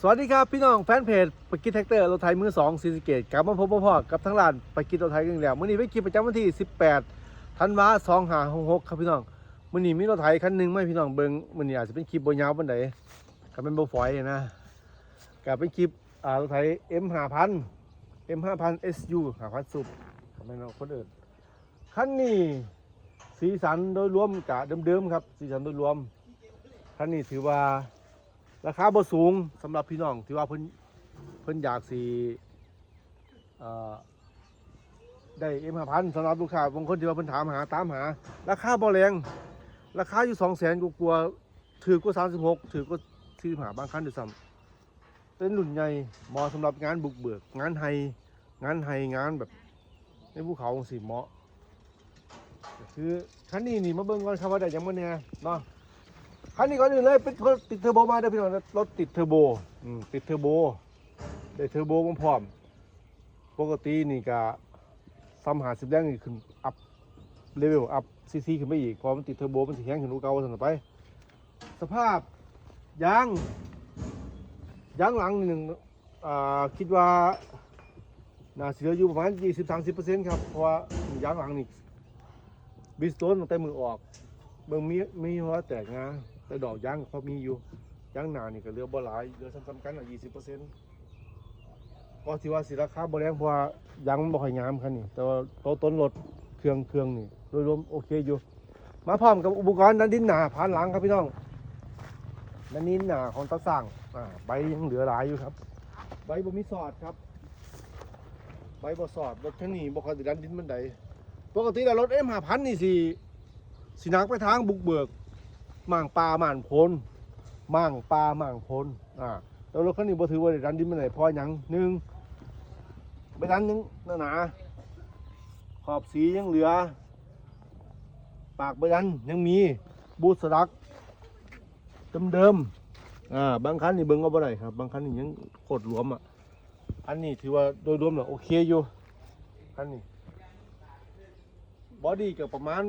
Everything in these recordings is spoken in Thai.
สวัสดีครับพี่น้องแฟนเพจปกิจแท็กเตอร์รถไถมือสองซีสเกตกลับมาพบพ่อๆกับทั้งร้านปกิจรถไถกันอีกแล้วมื่อนี้เป็นคลิปประจำวันที่ 18ธันวาสองหาหกหกครับพี่น้องมื่อนี้มีรถไถคันหนึ่งไหมพี่น้องเบิ้งมื่อนี้อาจจะเป็นคลิปบยาวปันใดก็เป็นโบฟอยนะก็เป็นคลิปอ่ารถไถ M ห้าพัน M ห้าพัน SU หาพันสุบไม่นองคนอื่นคันนี้สีสันโดยรวมกะเดิมๆครับสีสันโดยรวมคันนี้ถือว่า ราคาบ่สูงสำหรับพี่น้องที่ว่าเพิ่นเพิ่นอยากสิเอ่อได้เอ็มห้าพันสำหรับลูกค้าบางคนที่ว่าเพิ่นถามหาตามหา ราคาบ่แรงราคาอยู่สองแสนกลัวถือกว่าสามสิบหกถือกว่าสี่สิบห้าบางคันด้วยซ้ำเป็นรุ่นใหญ่เหมาะสำหรับงานบุกเบิก งานไฮงานไฮงานแบบในภูเขาสิเหมาะคือคันนี้นี่มาเบิ่งก่อนครับว่าได้ยังบ่แน่เนาะ คันนี้ก่อนอื่นเลยเป็นติดเทอร์โบมาเด้อพี่น้องรถติดเทอร์โบอืมติดเทอร์โบได้เทอร์โบมาพร้อมปกตินี่ก็ซ้ำหาสิบแรงนี่ขึ้นอัพเลเวลอัพซีซีขึ้นไปอีกพอมันติดเทอร์โบมันสิแข็งขึ้นกว่าเก่าสันไป สภาพยางยางหลังหนึ่งอ่าคิดว่าน่าสิเหลืออยู่ประมาณ 20-30%ครับ เพราะว่ายางหลังนี่บิสโตนตั้งแต่มือออกเบิ่งมีมีหัวแตกงา แต่ดอกยางเขามีอยู่ยางหนานี่ก็เหลือบ่หลายเหลือซ้ำๆกันอะยี่สิบเปอร์เซ็นต์ก็ที่ว่าสิราคาบ่แรงเพราะว่ายางมันบ่ค่อยงามคันนี่แต่ว่าโตต้นรถเครื่องเครื่องนี่โดยรวมโอเคอยู่ มาพร้อมกับอุปกรณ์ดันดินหนาผ่านหลังครับพี่น้องดันดินหนาของตาสั่งอ่าใบยังเหลือหลายอยู่ครับ ใบบ่มีสอดครับ ใบบ่สอดรถคันนี้บ่ค่อยด้ดันดินบันไดปกติแล้วรถ M500 นี่สิสินักไปทางบุกเบิก ม่างปลาม่านโพนม่างปลาม่างพนอ่าแล้วรถคันนี้บ่ถือว่าได้ดันดินมันไหนพอหยังหนึ่งไปดันยังหนาหนาขอบสียังเหลือ ปากไปดันยังมีบูสลักเดิมๆอ่าบางคันนี่เบิ่งเอาบ่ได้ครับ บางคันนี่ยังโคตรหลวมอะอันนี้ถือว่าโดยรวมแล้วโอเคอยู่คันนี้บอดี้ก็ประมาณ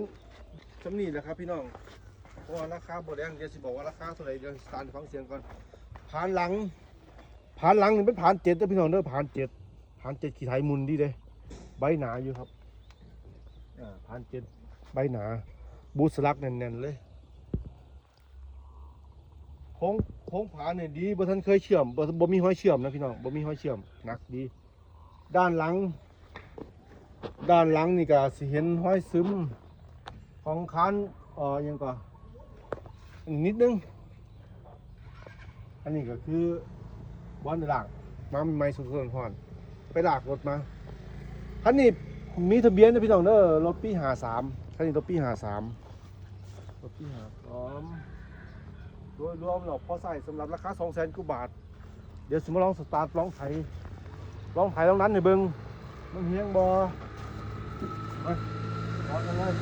สำนีแหละครับพี่น้อง เพราะว่าราคาบแดงเดี๋ยวสิบอกว่าราคาเท่าไหร่เดี๋ยวสตาร์ทฟังเสียงก่อนผ่านหลังผ่านหลังนี่เป็นผ่านเจ็ดนะพี่น้องเด้อผ่านเจ็ดผ่านเจ็ดขี่ไทยมุนดีเลยใบหนาอยู่ครับอ่าผ่านเจ็ดใบหนา บูสลักแน่นๆเลยโค้งโค้งผาเนี่ยดีบ่ทันเคยเชื่อมบ่บ่มีห้อยเชื่อมนะพี่น้องบ่มีห้อยเชื่อมหนักดี ด้านหลัง ด้านหลังนี่ก็สิเห็นห้อยซึมของคันเอ่อยังก่อน นนี้นิดนึง อันนี้ก็คือวันหลักมาใหม่สุดๆพอนไปหลากรถมาคันนี้มีทะเบียนนะพี่น้องเด้อรถปีหาสามคันนี้รถปีหาสามรถปีหาสามโดยรวมเราพอใส่สำหรับราคาสองแสนกว่าบาท เดี๋ยวสมมติลองสตาร์ทลองไถลองไถลองนั้นในเบิ้งมันเฮียงบอมาลองกันเลย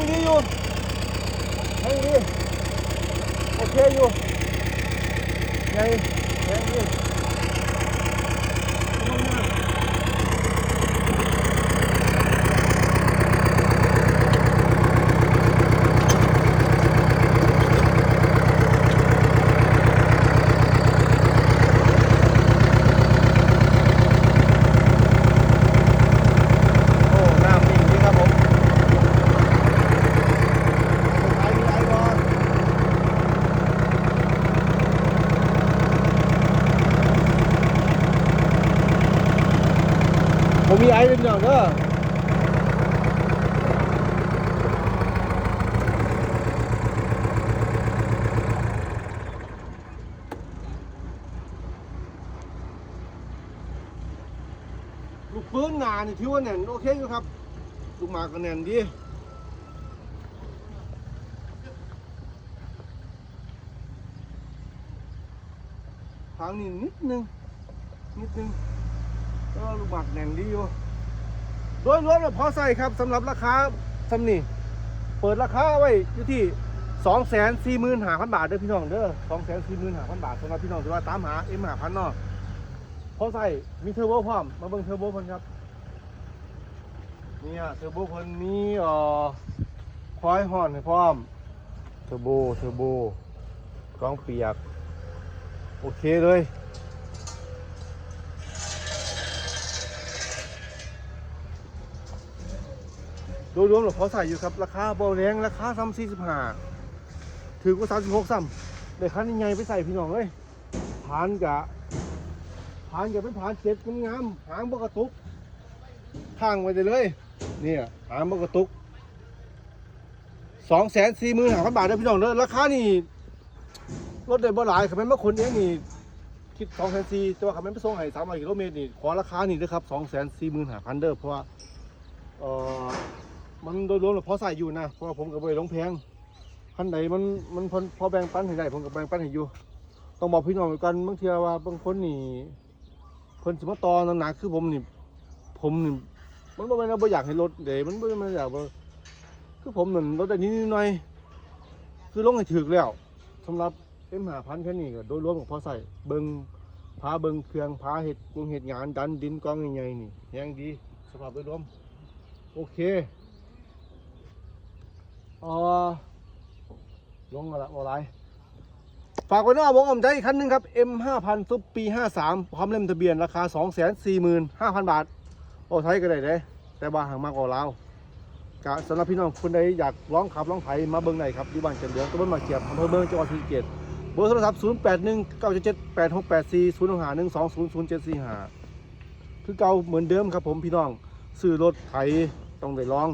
งดีอยู่ยังดีโอเคอยู่ยังยังดีโอ้น้ำนิ่งดีครับผมไอ้มีไอ้บอล ผ มีไอซ์เป็นอย่างเด้อลูกปืนหนานี่ถือว่าแน่นโอเคอยู่ครับ ลูกหมากก็แน่นดีทางนี้นิดนึงนิดนึง ก็ลูกหมากแน่นดีอยู่โดยรวมแล้วพอใส่ครับสำหรับราคาสำนี่เปิดราคาไว้อยู่ที่สองแสนสี่หมื่นห้าพันบาทเด้อพี่น้องเด้อสองแสนสี่หมื่นห้าพันบาทสำหรับพี่น้องที่ว่าตามหาเอ็มห้าพันเนาะพอใส่มีเทอร์โบพร้อมมาเบิ่งเทอร์โบเพิ่นครับเนี่ยเทอร์โบเพิ่นมีเอ่อควายห่อนให้พร้อมเทอร์โบเทอร์โบกล้องเปียก โอเคเลย โดยรวมเราพอใส่อยู่ครับ ราคาเบาแรงราคาซ้ำสี่สิบห้าถือกว่าสามสิบหกซ้ำได้คันยังไงไปใส่พี่น้องเลยผ่านกะผ่านกะเป็นผ่านเจ็ดมันงามหางบกระตุกทางไว้เลย เนี่ยหางบกระตุกสองแสนสี่หมื่นห้าพันบาทเด้พี่น้องเด้อราคานี่รถได้บ่หลายขับแม่มาคนเองนี่คิดสองแสนสี่แต่ว่าขับแม่ไปส่งให้สามร้อยกิโลเมตรนี่ขอราคานี่ด้อครับสองแสนสี่หมื่นห้าพันเด้อเพราะว่าเอ่อ มันโดยรวมแล้วพอใส่อยู่นะเพราะว่าผมกับไปลงแพงคันไหนมันมันพอพอแบ่งปันให้ได้ผมกับแบ่งปันให้อยู่ ต้องบอกพี่น้องไว้กันบางเทีว่าบางคนนี่คนสมตอนหนักคือผมนี่ผมนี่มันบ่แม่นว่าบ่อยากให้ลดเดยมันบ่แม่นอยากว่าคือผมนั่นลดได้นิดหน่อย คือลงให้ถึกแล้วสำหรับเอ็มหาพันแค่นี้ก็โดยรวมของพอใส่เบิงพาเบิงเครื่องพาเห็ดกรุงเห็ดงานดันดินกองใหญ่ๆนี่ยังดีสภาพโดยรวมโอเค ออลงมาละบ่ไรฝากไว้นะวงอมใจอีกคันหนึงครับ M 5 0 0 0ซุปปี 53 พร้อมเล่มทะเบียนราคา 245,000 บาท โอ้ไทยก็ได้เด้แต่ว่าห่างมากกว่าลากะสำหรับพี่น้องคนใดอยากลองขับลองไถมาเบิ่งได้ครับอยู่บ้านเจริญเหลืองตำบลมาเกียบอำเภอเมืองจังหวัดศรีสะเกษเบอร์โทรศัพท์ 081 9 7 8684 0 5 1 2 0 0 7 4 5คือเก่าเหมือนเดิมครับผมพี่น้องซื้อรถไถต้องได้ลอง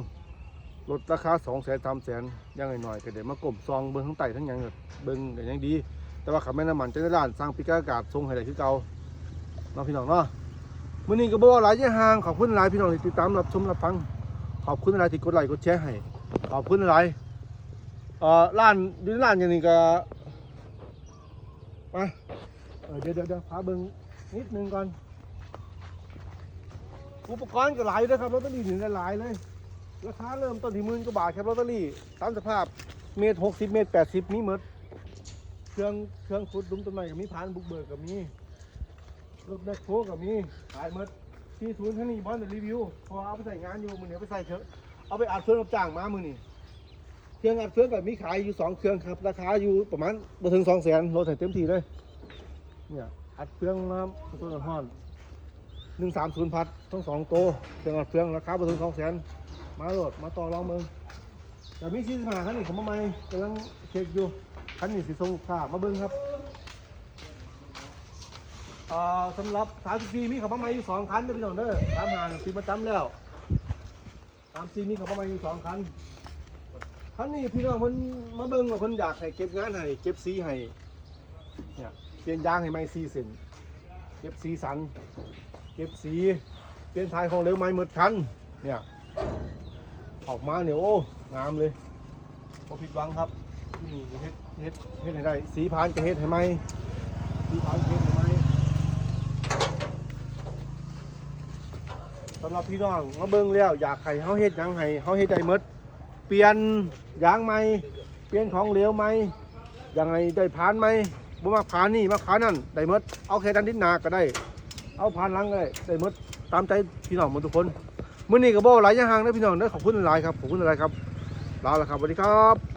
ลดราคาสองแสนสามแสนยังไงหน่อยๆก็เดี๋ยวมากลมซองเบิ้งทั้งไต่ทั้งหยังเบิ้งก็ยังดี แต่ว่าขับแม่น้ำมันจะได้ร้านสร้างปิกาอากาศทรงให้ได้คือเก่าเนาะพี่น้องเนาะมื้อนี้ก็บ่ว่าหลายอยาห่างขอบคุณหลายพี่น้องที่ติดตามรับชมรับฟัง ขอบคุณหลายที่กดไลค์กดแชร์ให้ขอบคุณหลายเอ่อร้านอยู่ในร้านอย่างนี้ก็มาเดี๋ยวเดี๋ยวเดี๋ยวพาเบิ้งนิดนึงก่อนอุปกรณ์ก็หลายอยู่นะครับรถต้นดีถึงหลายเลย ราคาเริ่มต้นที่หมื่นกว่าบาทครับลอตเตอรี่ตามสภาพเมตรหกสิบเมตรแปดสิบมีหมดเครื่องเครื่องขุดดุมต้นไม้กับมีพานบุกเบิกกับมีรถแบคโฮกับมีขายหมดที่ศูนย์ท่านี่บอลแต่รีวิวพอเอาไปใส่งานอยู่มือเนี้ยไปใส่เถอะเอาไปอัดเครื่องรับจ้างมามือนี่เครื่องอัดเครื่องกับมีขายอยู่สองเครื่องครับ ราคาอยู่ประมาณบ่ถึงสองแสนรถใส่เต็มที่เลยเนี่ยอัดเครื่องมาตัวห้อนหนึ่งสามศูนย์พัดทั้งสองโตเครื่องอัดเครื่องราคาบ่ถึงสองแสน มาโหลดมาต่อรองมืองแต่มีชิ้นหาคันนี้ผมมาใหม่กำลังเช็คอยู่คันนี้สิส่งค่ามาเบิ้งครับเอ่าสำหรับสามสีมีขับมาใหม่อยู่สองคันเด้อพี่น้องเด้อตามหาปีประจำแล้วสามสีมีขับมาใหม่อยู่สองคันคันนี้พี่น้องคนมาเบิ้งว่าคนอยากให้เก็บงานให้เก็บสีให้เนี่ยเปลี่ยนยางให้ใหม่สีเส้นเก็บสีสัน เก็บสีเปลี่ยนทายของเหลวใหม่หมดคันเนี่ย ออกมาเนี่ยโอ้งามเลยพอผิดหวังครับนี่เฮ็ดเฮ็ดเฮ็ดให้ได้ สีพานจะเฮ็ดให้ไหมสีพานเฮ็ดให้ไหมสำหรับพี่น้องมาเบิ่งแล้วอยากให้เฮาเฮ็ดหยังให้เฮาเฮ็ดได้หมดเปลี่ยนยางใหมเปลี่ยนของเหลวใหมยังไงได้ผ่านไหมบ่มักผ่านนี่มักผ่านนั่นได้หมดเอาแค่ดันดินหนาก็ได้ เอาผ่านหลังก็ได้ได้หมดตามใจพี่น้องหมดทุกคน มื่อนี้ก็บ่หลายอย่างห่างนะพี่น้องนะขอบคุณหลายครับขอบคุณหลายครับลาแล้วครับสวัสดีครับ